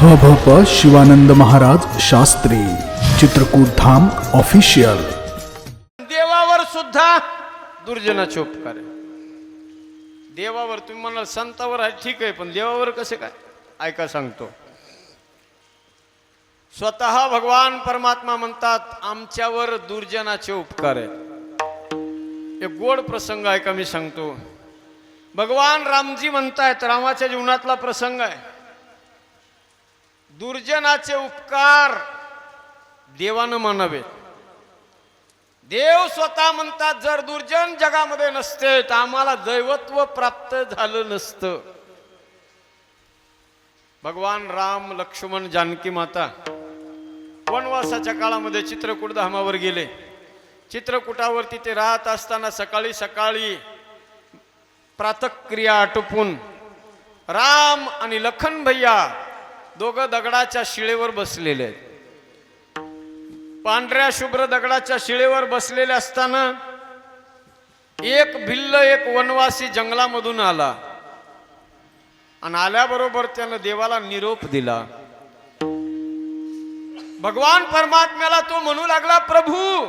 ह भ प शिवानंद महाराज शास्त्री चित्रकूट धाम ऑफिशियल. देवावर सुद्धा दुर्जनाचे उपकार आहे देवावर तुम्ही म्हणाल संतावर आहे ठीक आहे पण देवावर कसे काय? ऐका सांगतो. स्वतः भगवान परमात्मा म्हणतात आमच्यावर दुर्जनाचे उपकार आहे एक गोड प्रसंग आहे का मी सांगतो? भगवान रामजी म्हणतायत रामाच्या जीवनातला प्रसंग आहे. दुर्जनाचे उपकार देवानं मानावेत. देव स्वतः म्हणतात जर दुर्जन जगामध्ये नसते तर आम्हाला दैवत्व प्राप्त झालं नसतं. भगवान राम लक्ष्मण जानकी माता वनवासाच्या काळामध्ये चित्रकूट धामावर गेले. चित्रकूटावरती ते राहत असताना सकाळी सकाळी प्रातक्रिया आटोपून राम आणि लखन भैया दोघं दगडाच्या शिळेवर बसलेले आहेत. पांढऱ्या शुभ्र दगडाच्या शिळेवर बसलेले असताना एक भिल्ल एक वनवासी जंगलामधून आला. आणि आल्याबरोबर त्यानं देवाला निरोप दिला. भगवान परमात्म्याला तो म्हणू लागला प्रभू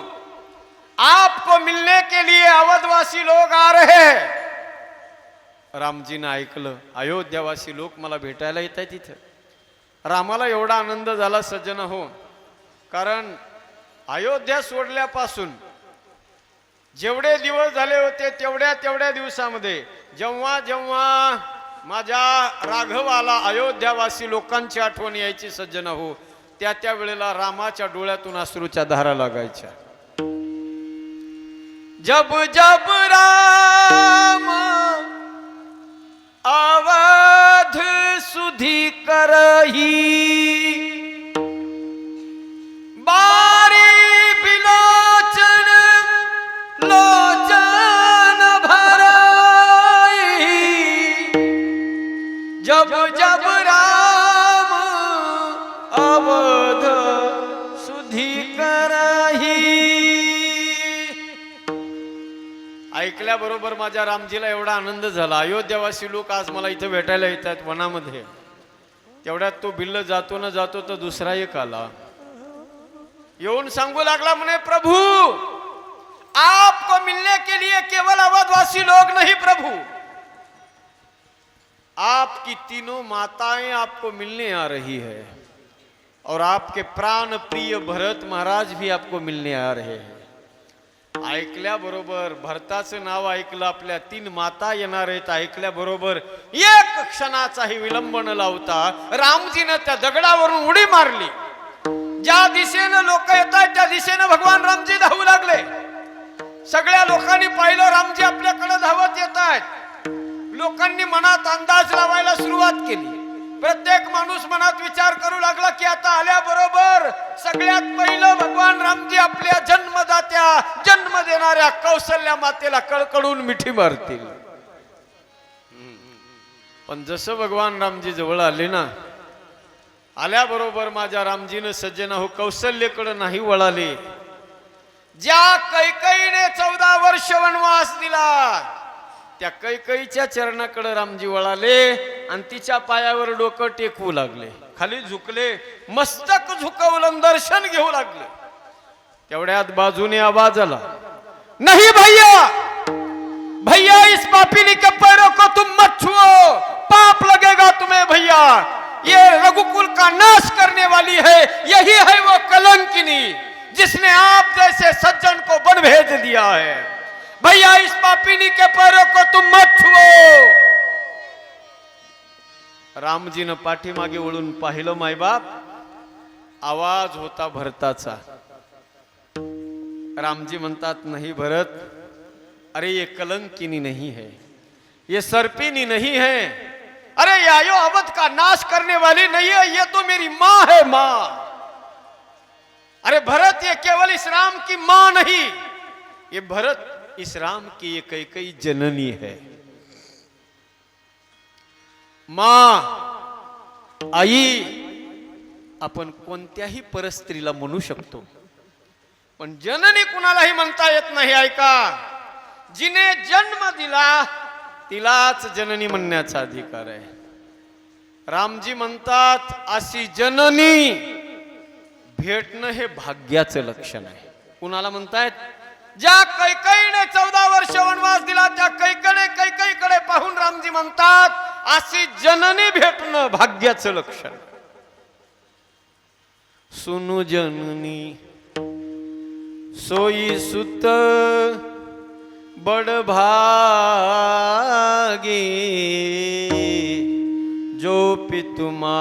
आपको मिलने के लिए अवधवासी लोग आ रहे हैं." रामजीनं ऐकलं अयोध्यावासी लोक मला भेटायला येत आहे तिथं रामाला एवढा आनंद झाला सज्जन हो कारण अयोध्या सोडल्यापासून जेवढे दिवस झाले होते तेवढ्या तेवढ्या दिवसामध्ये जेव्हा जेव्हा माझ्या राघवाला अयोध्यावासी लोकांची आठवण यायची सज्जन हो त्या त्या वेळेला रामाच्या डोळ्यातून अश्रूच्या धारा लागायच्या. जब जब राम अवध सुधी करही बारी बिलोचन लोचन भराई। जब जब राम अवध सुधी करही। ऐकल्याबरोबर माझ्या रामजीला एवढा आनंद झाला. अयोध्यावासी लोक आज मला इथं भेटायला येतात वनामध्ये. तेवढ्यात तो बिल्ल जातो ना जातो तर दुसरा एक आला. येऊन सांगू लागला म्हणे, प्रभु, आपको मिलने के लिए केवल अवधवासी लोग नहीं प्रभु. आपकी तीनों माताएँ आपको मिलने आ रही है और आपके प्राण प्रिय भरत महाराज भी आपको मिलने आ रहे हैं. ऐकल्याबरोबर भरताचं नाव ऐकलं आपल्या तीन माता येणार आहेत ऐकल्याबरोबर एक क्षणाचाही विलंब न लावता रामजीनं त्या दगडावरून उडी मारली. ज्या दिशेनं लोक येत आहेत त्या दिशेनं भगवान रामजी धावू लागले. सगळ्या लोकांनी पाहिलं रामजी आपल्याकडे धावत येत आहेत. लोकांनी मनात अंदाज लावायला सुरुवात केली. प्रत्येक माणूस मनात विचार करू लागला की आता आल्याबरोबर सगळ्यात पहिलं भगवान रामजी आपल्या जन्मदात्या जन्म देणाऱ्या कौशल्या मातेला कळकळून मिठी मारतील. पण जसं भगवान रामजी जवळ आले ना आल्याबरोबर माझ्या रामजीनं सज्जना हो कौशल्यकडे नाही वळाले. ज्या कैकईने चौदा वर्ष वनवास दिला त्या कैकईच्या चरणाकडे रामजी वळाले. आणि तिच्या पायावर डोकं टेकवू लागले. खाली झुकले. मस्तक झुकवलं दर्शन घेऊ लागले. तेवढ्यात बाजूने आवाज आला. नाही भैया! भैया इस पापिनी के पैरों को तुम मत छुओ. पाप लगेगा तुम्हें भैया. ये रघुकुल का नाश करने वाली है. यही है वो कलंकिनी जिसने आप जैसे सज्जन को वन भेज दिया है. भैया इस पापिनी के पैरों को तुम मत छुओ. रामजीनं पाठीमागे वळून पाहिलं मायबाप आवाज होता भरताचा. रामजी म्हणतात नाही भरत अरे ये कलंकिनी नहीं है ये सर्पिनी नहीं है अरे यायो अवध का नाश करने वाली नहीं है ये तो मेरी माँ है माँ. अरे भरत ये केवल इस राम की माँ नहीं ये भरत इस राम की ये कई कई जननी है। मा आई आपण कोणत्याही परस्त्रीला म्हणू शकतो. पण जननी कुणालाही म्हणता येत नाही ऐका. जिने जन्म दिला तिलाच जननी म्हणण्याचा अधिकार आहे. रामजी म्हणतात अशी जननी भेटणं हे भाग्याचं लक्षण आहे. कुणाला म्हणतायत? ज्या कैकईने चौदा वर्ष वनवास दिला त्या कैकडे कैकईकडे पाहून रामजी म्हणतात अशी जननी भेटणं भाग्याचं लक्षण. सुनु जननी सोयी सुत बडभागी जो पितुमा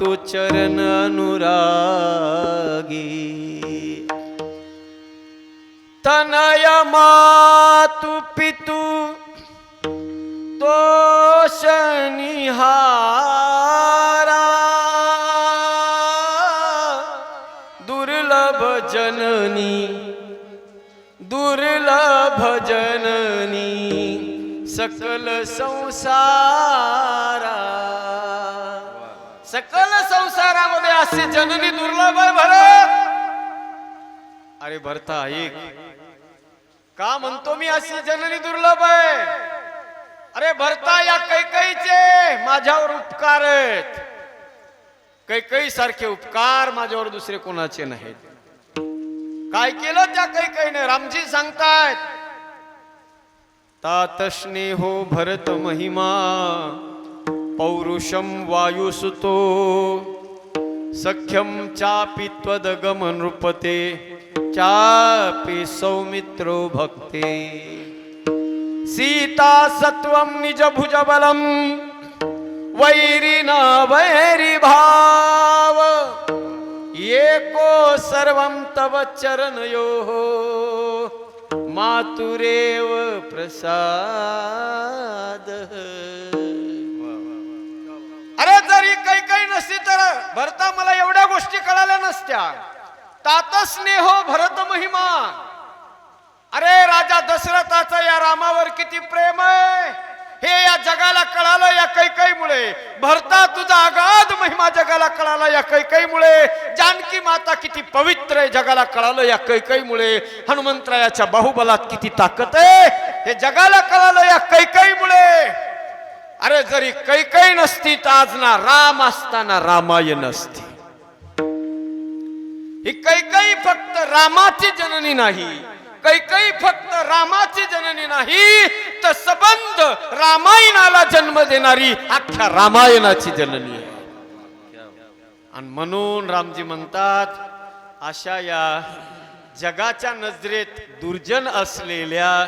तो चरण अनुरागी. तनय मातु पितु तो शनिहारा दुर्लभ जननी दुर्लभ जननी सकल संसारा। सकल संसारामध्ये असे जननी दुर्लभ आहे भरत अरे भरता ऐक का म्हणतो मी अशी जननी दुर्लभ आहे? अरे भरता या कैकईचे माझ्यावर उपकार आहेत. कैकई सारखे उपकार माझ्यावर दुसरे कोणाचे नाहीत. काय केलं त्या कैकईने? रामजी सांगतायत तातस्ने हो भरत महिमा पौरुषम वायुसुतो सख्यम चापि त्वदगम नृपते चापि सौमित्रो भक्ते। सीता सत्वम निज भुज बलम वैरिना वैरी भाव। एको सर्वं तव चरणयो। मातुरेव प्रसाद। अरे जरी काही काही नसती तर भरता मला एवढ्या गोष्टी कळाल्या नसत्या। तातस्नेहो भरत महिमा। अरे राजा दशरथाचं या रामावर किती प्रेम आहे? हे या जगाला कळालं या कैकईमुळे. भरता तुझा अगाध महिमा जगाला कळाला या कैकईमुळे. जानकी माता किती पवित्र आहे जगाला कळालं या कैकईमुळे. हनुमंतरायाच्या बाहुबलात किती ताकद आहे हे जगाला कळालं या कैकईमुळे. अरे जरी कैकई नसती तर आज ना राम असताना रामायण असती. ही कैकई फक्त रामाची जननी नाही कैकई फक्त रामाची जननी नाही तर सबंध रामायणाला जन्म देणारी अख्ख्या रामायणाची जननी आहे. आणि म्हणून रामजी म्हणतात अशा या जगाच्या नजरेत दुर्जन असलेल्या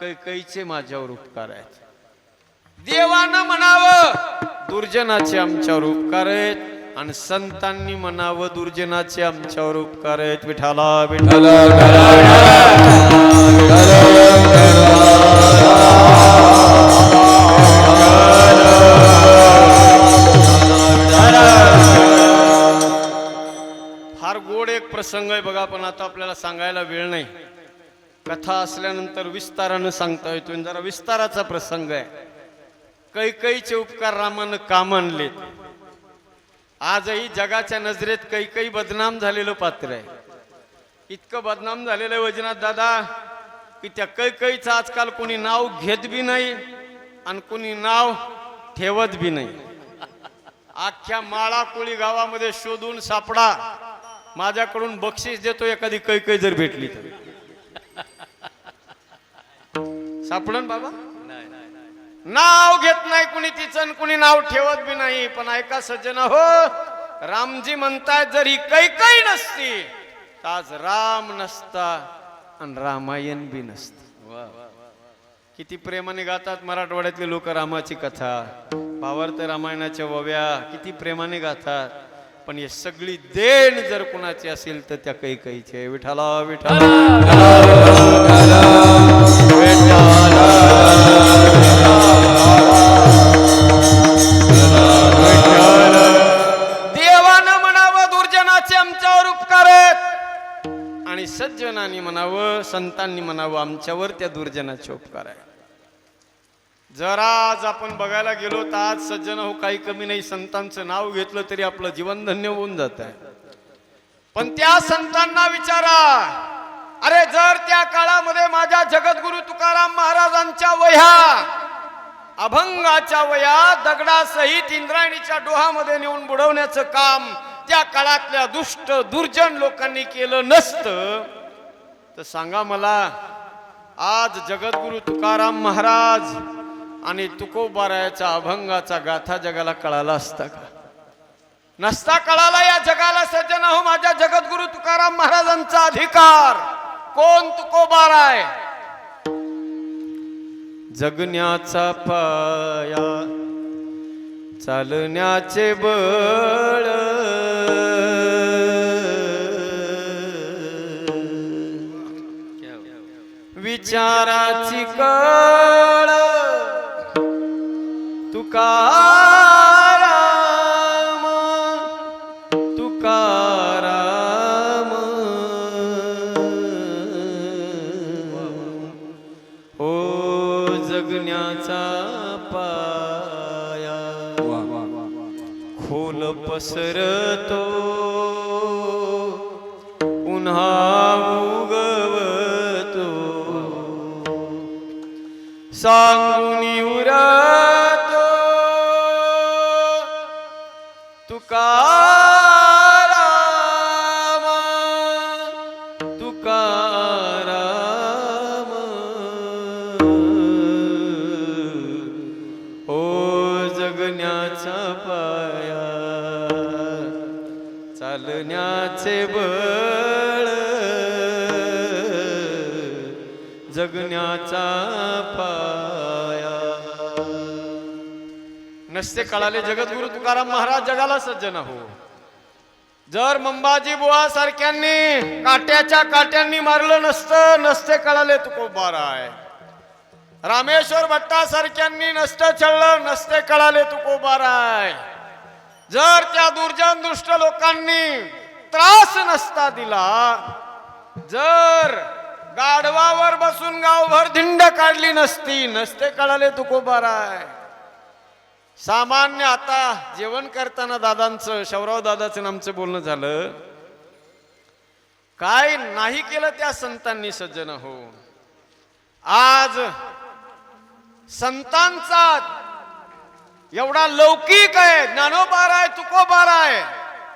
कैकईचे माझ्यावर उपकार आहेत. देवानं म्हणावं दुर्जनाचे आमच्यावर उपकार आहेत. आणि संतांनी म्हणावं दुर्जनाचे आमच्यावर उपकार आहेत. विठाला विठाला फार गोड एक प्रसंग आहे बघा पण आता आपल्याला सांगायला वेळ नाही. कथा असल्यानंतर विस्तारानं सांगता येतो जरा विस्ताराचा प्रसंग आहे. कैकईचे उपकार रामानं का मानलेत? आजही जगाच्या नजरेत कैकई बदनाम झालेलं पात्र आहे. इतकं बदनाम झालेलं आहे वैजनाथ दादा की त्या कैकईचं आजकाल कोणी नाव घेत बी नाही आणि कोणी नाव ठेवत बी नाही. अख्ख्या माळाकोळी गावामध्ये शोधून सापडा. माझ्याकडून बक्षीस देतो एखादी कैकई जर भेटली तर. सापडन बाबा? नाव घेत नाही कुणी तिचं आणि कुणी नाव ठेवत बी नाही. पण ऐका सज्जन हो रामजी म्हणतायत जर ही कैकई नसती तर आज राम नसता आणि रामायण बी नसत. किती प्रेमाने गातात मराठवाड्यातले लोक रामाची कथा. भावार्थ रामायणाच्या वव्या किती प्रेमाने गातात. पण हे सगळी देण जर कुणाची असेल तर त्या कैकईची आहे. विठाला विठाला सज्जनानी म्हणावं संतांनी म्हणावं आमच्यावर त्या दुर्जनाचे उपकार आहे जर आज आपण बघायला गेलो तर आज सज्जन हो काही कमी नाही संतांचं नाव घेतलं तरी आपलं जीवन धन्य होऊन जात आहे पण त्या संतांना विचारा अरे जर त्या काळामध्ये माझ्या जगद्गुरु तुकाराम महाराजांच्या वह्या अभंगाच्या वया दगडासहित इंद्रायणीच्या डोहामध्ये नेऊन बुडवण्याचं काम त्या काळातल्या दुष्ट दुर्जन लोकांनी केलं नसतं तर सांगा मला आज जगद्गुरु तुकाराम महाराज आणि तुकोबारायाचा अभंगाचा गाथा जगाला कळाला असता का? नसता कळाला या जगाला सज्जन हो माझ्या जगद्गुरु तुकाराम महाराजांचा अधिकार. कोण तुकोबाराय? जगण्याचा पाया चालण्याचे बळ. विचाराची कळ. तुकाराम तुकाराम ओ हो जगण्याचा पाया खोल पसरतो. पुन्हा 三 नसते कळाले जगद्गुरु तुकाराम महाराज जगाला सज्जन हो. जर मंबाजी बुवा सारख्यांनी काट्याच्या काट्यांनी मारलं नसतं नसते कळाले तुकोबार आहे रामेश्वर भट्टासारख्यांनी नसतं छळलं नसते कळाले तुकोबार आहे जर त्या दुर्जन दुष्ट लोकांनी त्रास नसता दिला जर गाढवावर बसून गावभर धिंड काढली नसती नसते कळाले तुकोबार आहे सामान्य आता जेवण करताना दादांचं शौराव दादाचं आमचं बोलणं झालं. काय नाही केलं त्या संतांनी सज्जन हो. आज संतांचा एवढा लौकिक आहे ज्ञानोबार आहे तुकोबार आहे.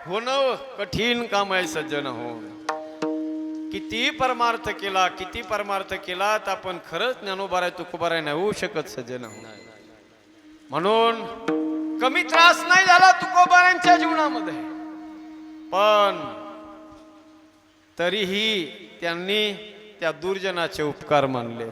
होणं कठीण काम आहे सज्जन हो. किती परमार्थ केला किती परमार्थ केला तर आपण खरंच ज्ञानोबार आहे तुकोबार आहे नाही होऊ शकत सज्जन हो. म्हणून कमी त्रास नाही झाला तुकोबारांच्या जीवनामध्ये. पण तरीही त्यांनी त्या दुर्जनाचे उपकार मानले